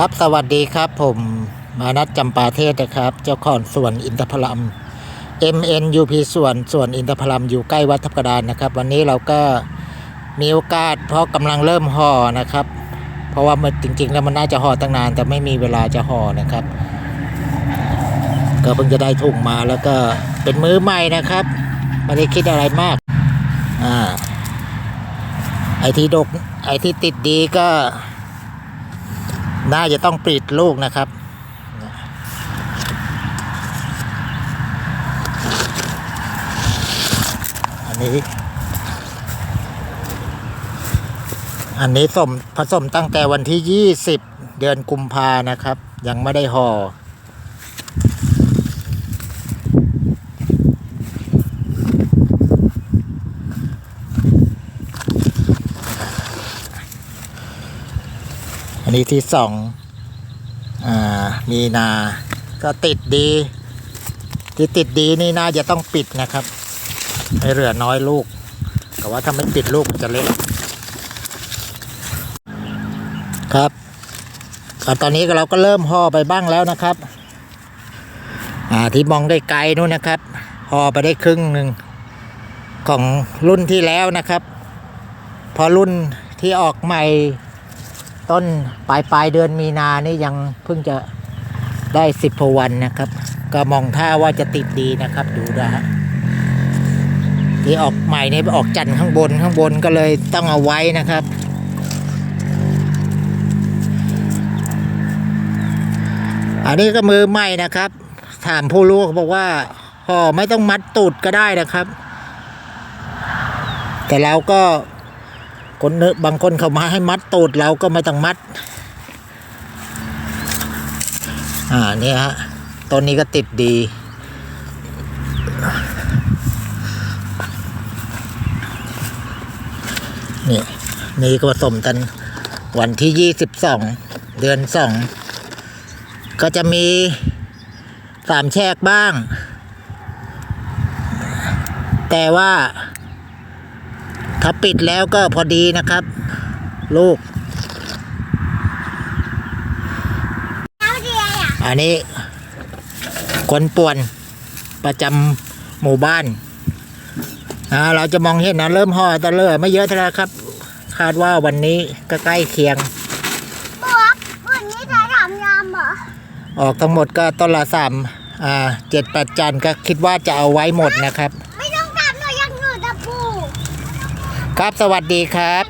ครับสวัสดีครับผมมานัดจำปาเทศนะครับ เจ้าของสวนอินทผลัม MNUP สวนสวนอินทผลัมอยู่ใกล้วัดทับกระดานนะครับ วันนี้เราก็มีโอกาสเพราะกำลังเริ่มห่อนะครับ เพราะว่ามันจริงๆ แล้วมันน่าจะห่อตั้งนาน แต่ไม่มีเวลาจะห่อนะครับ ก็เพิ่งจะได้ถุงมาแล้วก็เป็นมือใหม่นะครับไม่ได้คิดอะไรมากอ่าไอที่ดกไอที่ติดดีก็ น่าจะต้องปิดลูกนะครับ อันนี้ อันนี้สมผสมตั้งแต่วันที่ยี่สิบเดือนกุมภานะครับ ยังไม่ได้ห่อ อันนี้ที่สองอ่ามีนาก็ติดดี ที่ติดดีนี่น่าจะต้องปิดนะครับให้เหลือน้อยลูกแต่ว่าถ้าไม่ปิดลูกมันจะเล็กครับอตอนนี้เราก็เริ่มห่อไปบ้างแล้วนะครับอ่าที่มองได้ไกลนู่นนะครับห่อไปได้ครึ่งหนึ่งของรุ่นที่แล้วนะครับ พอรุ่นที่ออกใหม่ ต้นปลายปลายเดือนมีนานี่ยังเพิ่งจะได้สิบพวันนะครับ ก็มองท่าว่าจะติดดีนะครับดูนะฮะที่ออกใหม่นี่ออกจันทร์ข้างบนข้างบนก็เลยต้องเอาไว้นะครับอันนี้ก็มือใหม่นะครับ ถามผู้รู้เขาบอกว่าห่อไม่ต้องมัดตูดก็ได้นะครับ แต่เราก็ คนเนอบางคนเขามาให้มัดตูดเราก็ไม่ต้องมัด อ่าเนี่ยฮะต้นนี้ก็ติดดีนี่นี่ก็ผสมกันวันที่ยี่สิบสองเดือนสองก็จะมีสามแชกบ้าง แต่ว่า ถ้าปิดแล้วก็พอดีนะครับ ลูก อันนี้คนป่วนประจำหมู่บ้านอ่าเราจะมองเห็นนะเริ่มห่อตะเลอไม่เยอะเท่าไหร่ครับ คาดว่าวันนี้ก็ใกล้เคียงบวกวันนี้จะทำยำเหรอออกทั้งหมดก็ต้นละสามอ่าเจ็ดแปดจันก็คิดว่าจะเอาไว้หมดนะครับ ไม่ต้องทำหน่อยยังหนูจะปลูก ครับสวัสดีครับ